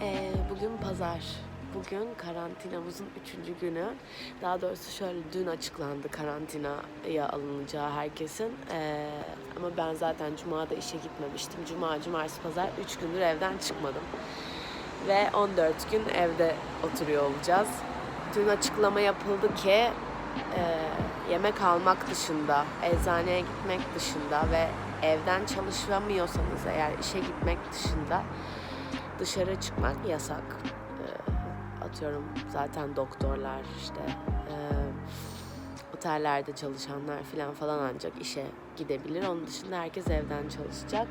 Ee, bugün pazar. Bugün karantinamızın üçüncü günü. Daha doğrusu şöyle dün açıklandı karantinaya alınacağı herkesin. Ee, ama ben zaten Cuma'da işe gitmemiştim. Cuma, Cumartesi, Pazar üç gündür evden çıkmadım. Ve 14 gün evde oturuyor olacağız. Dün açıklama yapıldı ki e, yemek almak dışında, eczaneye gitmek dışında ve evden çalışamıyorsanız eğer işe gitmek dışında dışarı çıkmak yasak. Ee, atıyorum zaten doktorlar işte e, otellerde çalışanlar falan falan ancak işe gidebilir. Onun dışında herkes evden çalışacak.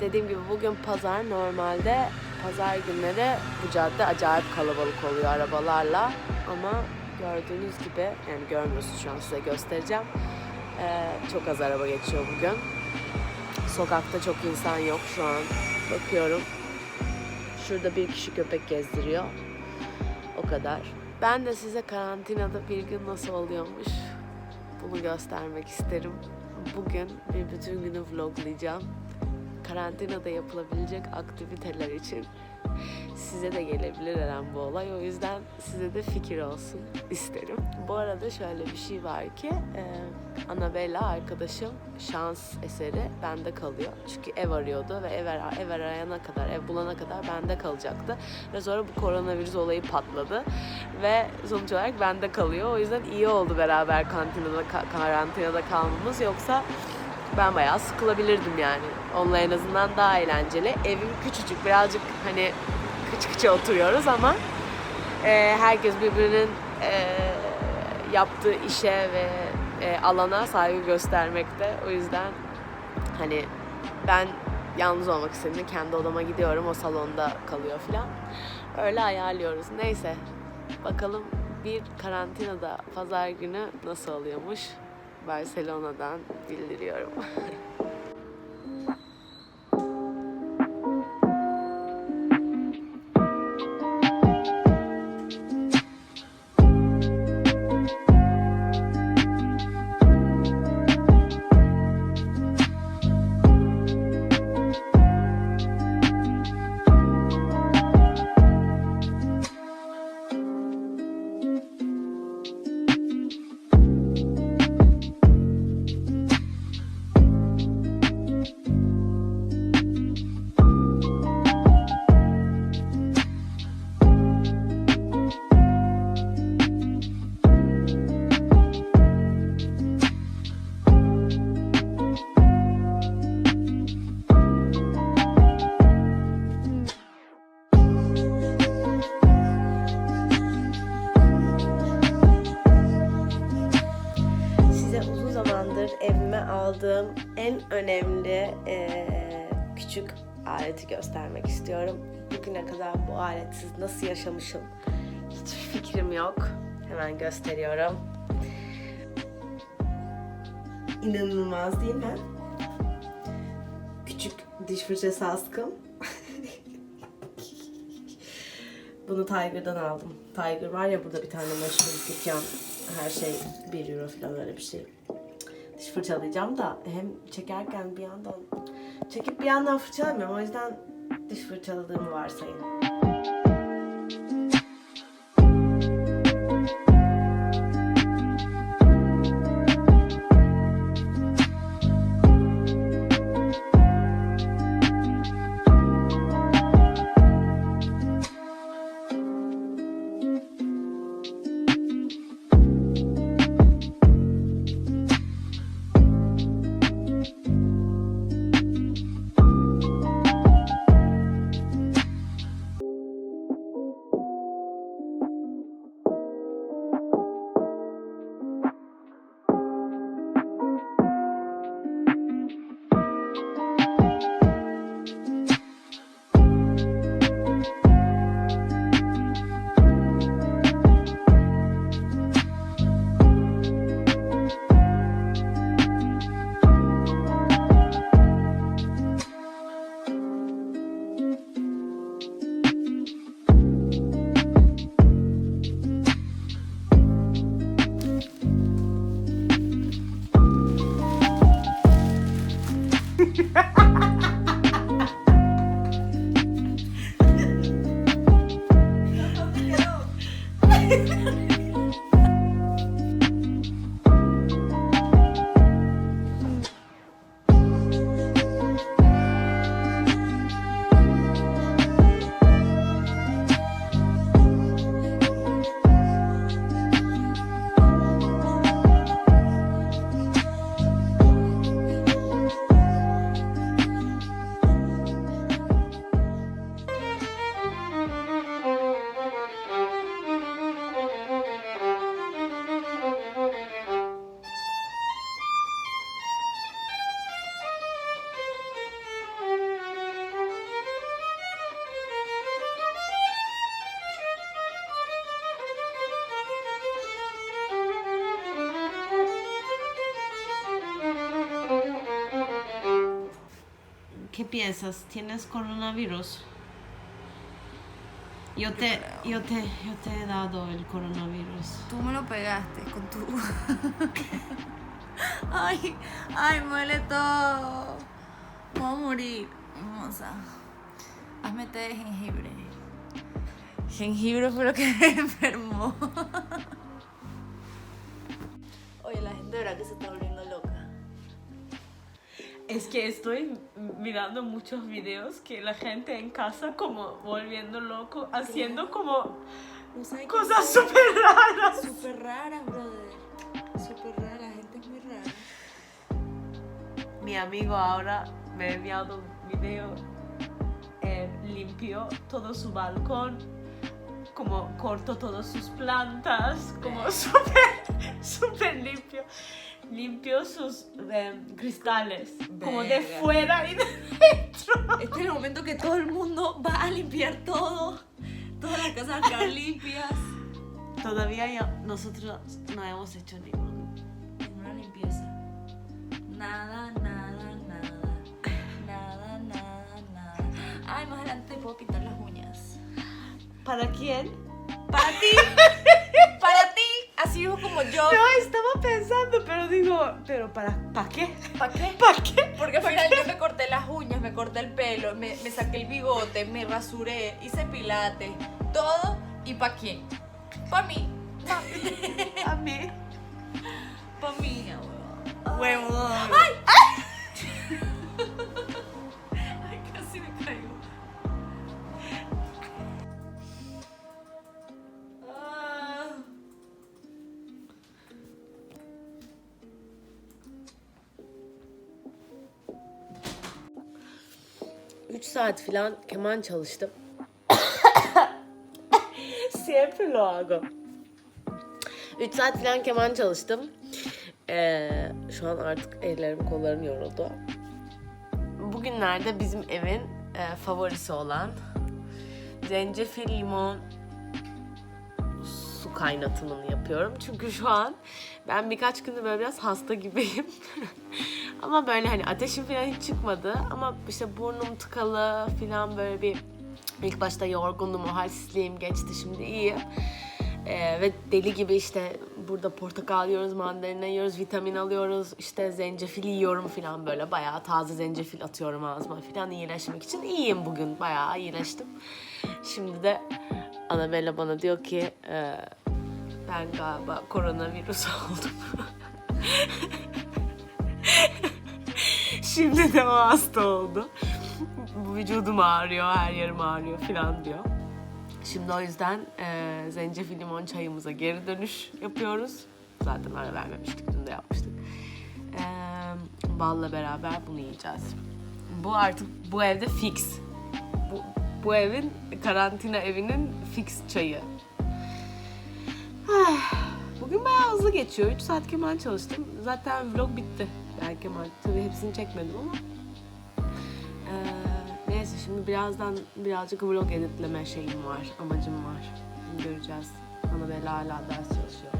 Dediğim gibi bugün pazar normalde pazar günleri bu cadde acayip kalabalık oluyor arabalarla ama gördüğünüz gibi yani görmüyorsunuz şu an size göstereceğim. Ee, çok az araba geçiyor bugün. Sokakta çok insan yok şu an. Bakıyorum. Şurada bir kişi köpek gezdiriyor. O kadar. Ben de size karantinada bir gün nasıl oluyormuş bunu göstermek isterim. Bugün bir bütün günü vloglayacağım. Karantinada yapılabilecek aktiviteler için size de gelebilir her an bu olay. O yüzden size de fikir olsun isterim. Bu arada şöyle bir şey var ki e, Annabella arkadaşım şans eseri bende kalıyor. Çünkü ev arıyordu ve ev, ara- ev arayana kadar, ev bulana kadar bende kalacaktı. Ve sonra bu koronavirüs olayı patladı. Ve sonuç olarak bende kalıyor. O yüzden iyi oldu beraber kantinada, ka- karantinada kalmamız. Yoksa ben bayağı sıkılabilirdim yani. Onunla en azından daha eğlenceli. Evim küçücük, birazcık hani kıç kıça oturuyoruz ama e, herkes birbirinin e, yaptığı işe ve e, alana saygı göstermekte. O yüzden hani ben yalnız olmak istediğimde kendi odama gidiyorum. O salonda kalıyor falan. Öyle ayarlıyoruz. Neyse bakalım bir karantinada pazar günü nasıl oluyormuş. Barcelona'dan bildiriyorum. önemli eee, küçük aleti göstermek istiyorum. Bugüne kadar bu aletsiz nasıl yaşamışım hiçbir fikrim yok. Hemen gösteriyorum. İnanılmaz değil mi? Küçük diş fırçası askım. Bunu Tiger'dan aldım. Tiger var ya burada bir tane meşhur dükkan. Her şey 1 euro falan öyle bir şey. Fırçalayacağım da hem çekerken bir yandan çekip bir yandan fırçalamıyorum. O yüzden diş fırçaladığımı varsayın. ¿Qué piensas? ¿Tienes coronavirus? Yo te, yo te, yo te he dado el coronavirus. Tú me lo pegaste con tu. ay, ay, me duele todo. Voy a morir. Hermosa. Hazme té de jengibre. Jengibre fue lo que me enfermó. Oye, la gente verá que se está volviendo. Es que estoy mirando muchos videos que la gente en casa como volviendo loco, haciendo como No cosas súper raras. Súper rara, brother. Súper rara, la gente es muy rara. Mi amigo ahora me ha enviado un video, eh, limpió todo su balcón, como cortó todas sus plantas, como súper, súper limpio. Limpió sus eh, cristales, como de Verga. fuera y de dentro. Este es el momento que todo el mundo va a limpiar todo. Todas las casas van a quedar limpias. Todavía ya nosotros no hemos hecho ningún. Una limpieza. Nada, nada, nada. Nada, nada, nada. Ay, más adelante te puedo pintar las uñas. ¿Para quién? Para ti. Para. Así como yo. No, estaba pensando, pero digo, ¿pero para, ¿para qué? ¿Para qué? ¿Para qué? Porque al final yo me corté las uñas, me corté el pelo, me, me saqué el bigote, me rasuré, hice pilates, todo. ¿Y para quién? Para mí. A mí. Para mí, huevón. Huevón. ¡Ay! Ay, 3 saat falan keman çalıştım. Siempre lo hago. 3 saat falan keman çalıştım. Ee, şu an artık ellerim kollarım yoruldu. Bugünlerde bizim evin e, favorisi olan zencefil limon su kaynatımını yapıyorum. Çünkü şu an ben birkaç gündür böyle biraz hasta gibiyim. ama böyle hani ateşim falan hiç çıkmadı. Ama işte burnum tıkalı falan böyle bir ilk başta yorgundum, o halsizliğim geçti şimdi iyiyim. Ee, ve deli gibi işte burada portakal yiyoruz, mandalina yiyoruz, vitamin alıyoruz, işte zencefil yiyorum falan böyle bayağı taze zencefil atıyorum ağzıma falan iyileşmek için iyiyim bugün bayağı iyileştim. Şimdi de Annabella bana diyor ki e, ben galiba koronavirüs oldum. Şimdi de o hasta oldu. Vücudum ağrıyor, her yerim ağrıyor falan diyor. Şimdi o yüzden e, zencefil limon çayımıza geri dönüş yapıyoruz. Zaten ara vermemiştik, dün de yapmıştık. E, balla beraber bunu yiyeceğiz. Bu artık bu evde fix. Bu, bu evin karantina evinin fix çayı. Bugün bayağı hızlı geçiyor. 3 saat keman çalıştım. Zaten vlog bitti. Ben keman tabii hepsini çekmedim ama. Ee, neyse şimdi birazdan birazcık vlog editleme şeyim var, amacım var. Göreceğiz. Annabella hala ders çalışıyor.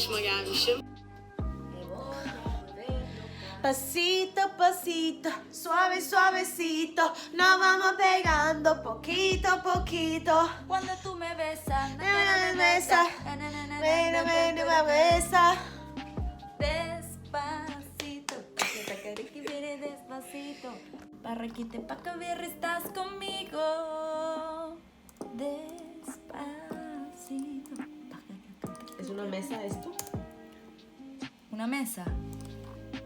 hoşuma gelmişim. Pasito, pasito, suave, suavecito, nos vamos pegando poquito, poquito. Cuando tú me besas, me besas, me besas. Despacito, que viene despacito, para que te pa' caber estás conmigo. Despacito. ¿Es una mesa esto? una mesa.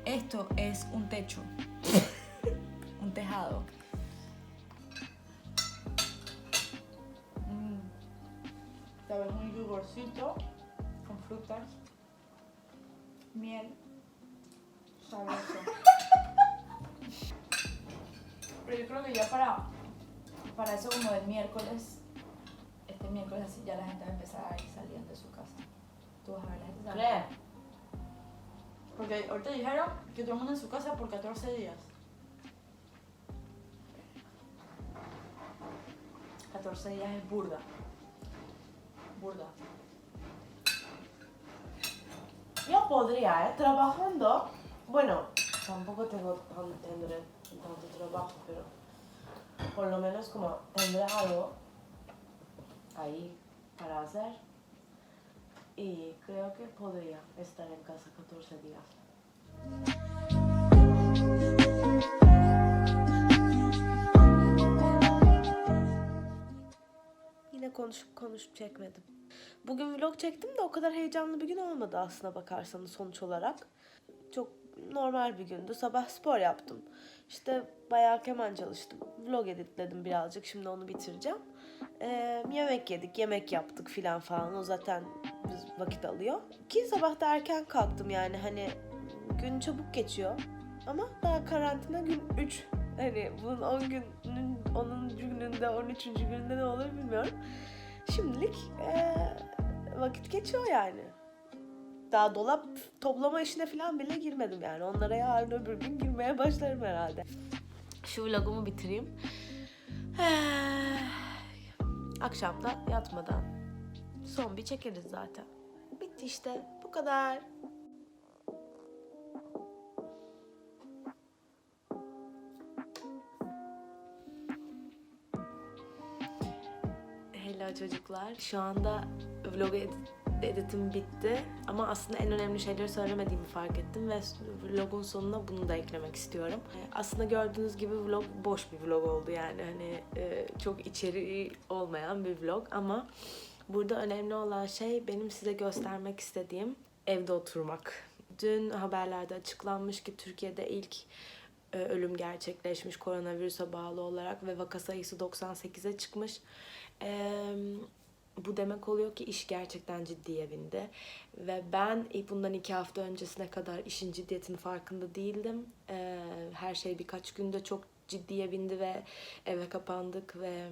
Esto es un techo. un tejado. Mm. Tal vez un yogurcito con frutas, miel, sabroso. Pero yo creo que ya para, para eso como del miércoles, este miércoles así ya la gente va a empezar a ir saliendo de su casa. Tú vas a ver la gente. Porque ahorita dijeron que todo el mundo en su casa por 14 días. 14 días es burda. Burda. Yo podría, ¿eh? Trabajando. Bueno, tampoco tengo tanto trabajo, pero por lo menos como tendré algo ahí para hacer. Y creo que podría estar en casa 14 días. Yine konuşup konuşup çekmedim. Bugün vlog çektim de o kadar heyecanlı bir gün olmadı aslına bakarsanız sonuç olarak. Çok normal bir gündü. Sabah spor yaptım. İşte bayağı keman çalıştım. Vlog editledim birazcık. Şimdi onu bitireceğim. Ee, yemek yedik, yemek yaptık filan falan. O zaten vakit alıyor. Ki sabah da erken kalktım yani hani gün çabuk geçiyor. Ama daha karantina gün 3. Hani bunun 10 günün 10. gününde 13. gününde ne olur bilmiyorum. Şimdilik eee, vakit geçiyor yani. Daha dolap toplama işine falan bile girmedim yani. Onlara yarın öbür gün girmeye başlarım herhalde. Şu vlogumu bitireyim. Akşam da yatmadan son bir çekeriz zaten. Bitti işte. Bu kadar. Hello çocuklar. Şu anda vlog edit- editim bitti. Ama aslında en önemli şeyleri söylemediğimi fark ettim ve vlogun sonuna bunu da eklemek istiyorum. Aslında gördüğünüz gibi vlog boş bir vlog oldu yani. Hani e, çok içeriği olmayan bir vlog ama burada önemli olan şey benim size göstermek istediğim evde oturmak. Dün haberlerde açıklanmış ki Türkiye'de ilk e, ölüm gerçekleşmiş koronavirüse bağlı olarak ve vaka sayısı 98'e çıkmış. Eee, bu demek oluyor ki iş gerçekten ciddiye bindi. Ve ben bundan iki hafta öncesine kadar işin ciddiyetinin farkında değildim. Eee, her şey birkaç günde çok ciddiye bindi ve eve kapandık ve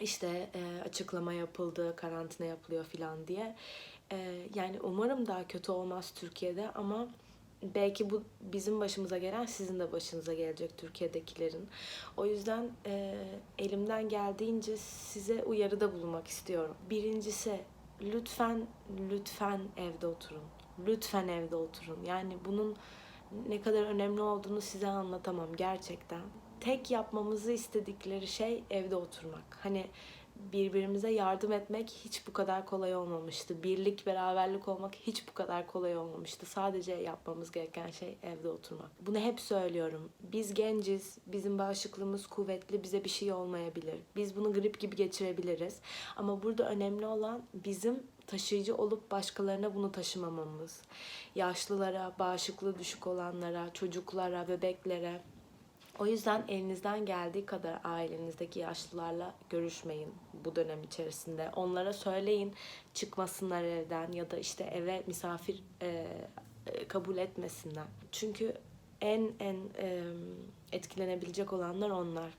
işte e, açıklama yapıldı, karantina yapılıyor falan diye. E, yani umarım daha kötü olmaz Türkiye'de ama belki bu bizim başımıza gelen sizin de başınıza gelecek Türkiye'dekilerin. O yüzden e, elimden geldiğince size uyarıda bulunmak istiyorum. Birincisi lütfen lütfen evde oturun. Lütfen evde oturun. Yani bunun ne kadar önemli olduğunu size anlatamam gerçekten. Tek yapmamızı istedikleri şey evde oturmak. Hani birbirimize yardım etmek hiç bu kadar kolay olmamıştı. Birlik, beraberlik olmak hiç bu kadar kolay olmamıştı. Sadece yapmamız gereken şey evde oturmak. Bunu hep söylüyorum. Biz genciz, bizim bağışıklığımız kuvvetli, bize bir şey olmayabilir. Biz bunu grip gibi geçirebiliriz. Ama burada önemli olan bizim taşıyıcı olup başkalarına bunu taşımamamız. Yaşlılara, bağışıklığı düşük olanlara, çocuklara, bebeklere, o yüzden elinizden geldiği kadar ailenizdeki yaşlılarla görüşmeyin bu dönem içerisinde. Onlara söyleyin çıkmasınlar evden ya da işte eve misafir e, e, kabul etmesinler. Çünkü en en e, etkilenebilecek olanlar onlar.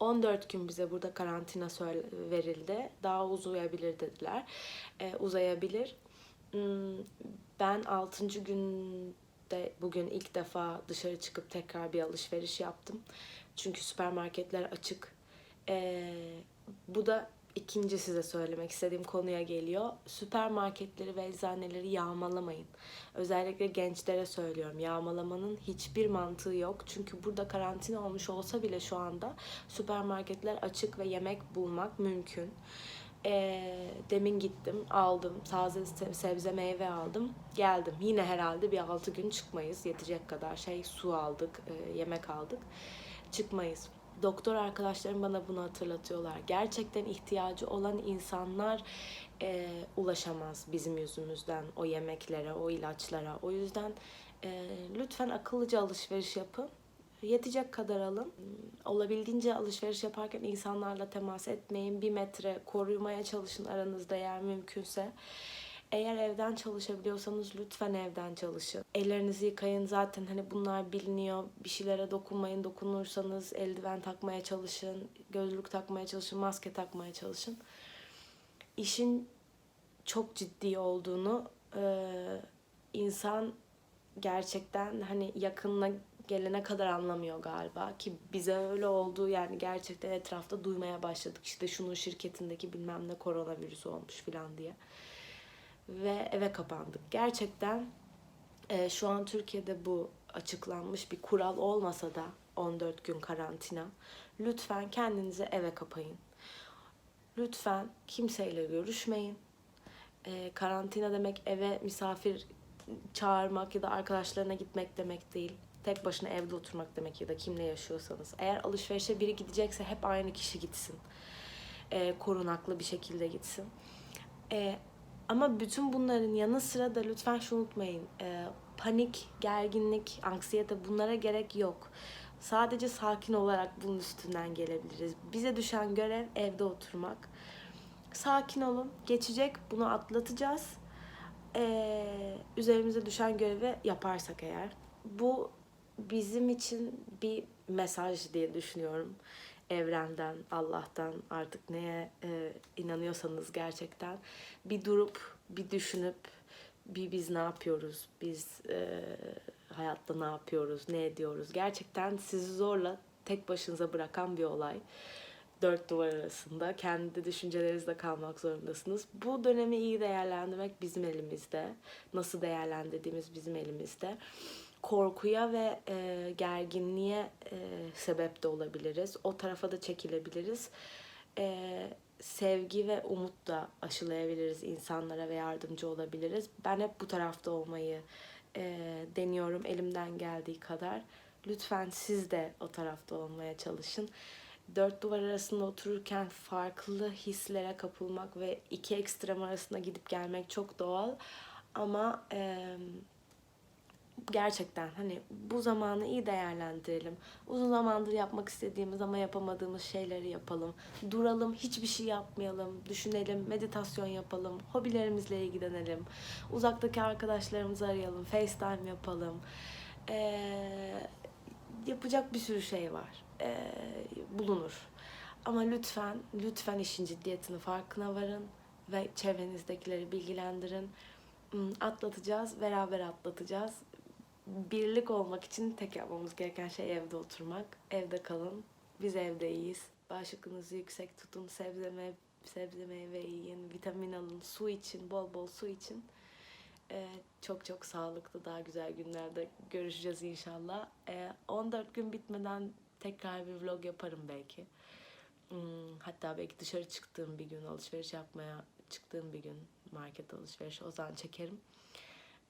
14 gün bize burada karantina verildi. Daha uzayabilir dediler. E, uzayabilir. Hmm, Ben 6. günde bugün ilk defa dışarı çıkıp tekrar bir alışveriş yaptım. Çünkü süpermarketler açık. E, bu da ikinci size söylemek istediğim konuya geliyor. Süpermarketleri ve eczaneleri yağmalamayın. Özellikle gençlere söylüyorum. Yağmalamanın hiçbir mantığı yok. Çünkü burada karantina olmuş olsa bile şu anda süpermarketler açık ve yemek bulmak mümkün. Ee, demin gittim, aldım, taze se- sebze meyve aldım, geldim. Yine herhalde bir 6 gün çıkmayız. Yetecek kadar şey, su aldık, e, yemek aldık. Çıkmayız. doktor arkadaşlarım bana bunu hatırlatıyorlar. Gerçekten ihtiyacı olan insanlar e, ulaşamaz bizim yüzümüzden o yemeklere, o ilaçlara. O yüzden e, lütfen akıllıca alışveriş yapın. Yetecek kadar alın. Olabildiğince alışveriş yaparken insanlarla temas etmeyin. Bir metre korumaya çalışın aranızda eğer mümkünse. Eğer evden çalışabiliyorsanız lütfen evden çalışın. Ellerinizi yıkayın zaten hani bunlar biliniyor. Bir şeylere dokunmayın. Dokunursanız eldiven takmaya çalışın. Gözlük takmaya çalışın. Maske takmaya çalışın. İşin çok ciddi olduğunu insan gerçekten hani yakınına gelene kadar anlamıyor galiba. Ki bize öyle oldu yani gerçekten etrafta duymaya başladık. İşte şunun şirketindeki bilmem ne koronavirüsü olmuş falan diye. Ve eve kapandık. Gerçekten e, şu an Türkiye'de bu açıklanmış bir kural olmasa da 14 gün karantina lütfen kendinizi eve kapayın. Lütfen kimseyle görüşmeyin. E, karantina demek eve misafir çağırmak ya da arkadaşlarına gitmek demek değil. Tek başına evde oturmak demek ya da kimle yaşıyorsanız. Eğer alışverişe biri gidecekse hep aynı kişi gitsin. E, korunaklı bir şekilde gitsin. E, ama bütün bunların yanı sıra da lütfen şunu unutmayın. E, panik, gerginlik, anksiyete bunlara gerek yok. Sadece sakin olarak bunun üstünden gelebiliriz. Bize düşen görev evde oturmak. Sakin olun. Geçecek. Bunu atlatacağız. Ee, üzerimize düşen görevi yaparsak eğer. Bu bizim için bir mesaj diye düşünüyorum. Evrenden, Allah'tan artık neye e, inanıyorsanız gerçekten bir durup, bir düşünüp, bir biz ne yapıyoruz, biz e, hayatta ne yapıyoruz, ne ediyoruz. Gerçekten sizi zorla tek başınıza bırakan bir olay dört duvar arasında kendi düşüncelerinizle kalmak zorundasınız. Bu dönemi iyi değerlendirmek bizim elimizde. Nasıl değerlendirdiğimiz bizim elimizde. Korkuya ve e, gerginliğe e, sebep de olabiliriz. O tarafa da çekilebiliriz. E, sevgi ve umut da aşılayabiliriz insanlara ve yardımcı olabiliriz. Ben hep bu tarafta olmayı e, deniyorum elimden geldiği kadar. Lütfen siz de o tarafta olmaya çalışın dört duvar arasında otururken farklı hislere kapılmak ve iki ekstrem arasında gidip gelmek çok doğal. Ama e, gerçekten hani bu zamanı iyi değerlendirelim. Uzun zamandır yapmak istediğimiz ama yapamadığımız şeyleri yapalım. Duralım, hiçbir şey yapmayalım, düşünelim, meditasyon yapalım, hobilerimizle ilgilenelim. Uzaktaki arkadaşlarımızı arayalım, FaceTime yapalım. Eee yapacak bir sürü şey var. Ee, bulunur. Ama lütfen, lütfen işin ciddiyetini farkına varın ve çevrenizdekileri bilgilendirin. Hmm, Atlatacağız, beraber atlatacağız. Birlik olmak için tek yapmamız gereken şey evde oturmak. Evde kalın. Biz evde iyiyiz. Bağışıklığınızı yüksek tutun. Sebze, meyve, sebze meyve yiyin. Vitamin alın. Su için, bol bol su için. Ee, çok çok sağlıklı, daha güzel günlerde görüşeceğiz inşallah. Ee, 14 gün bitmeden tekrar bir vlog yaparım belki. Hmm, hatta belki dışarı çıktığım bir gün, alışveriş yapmaya çıktığım bir gün, market alışverişi o zaman çekerim.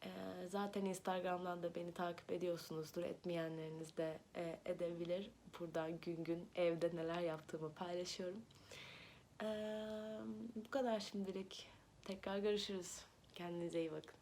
Ee, zaten Instagram'dan da beni takip ediyorsunuzdur. Etmeyenleriniz de e, edebilir. Buradan gün gün evde neler yaptığımı paylaşıyorum. Ee, bu kadar şimdilik. Tekrar görüşürüz. Kendinize iyi bakın.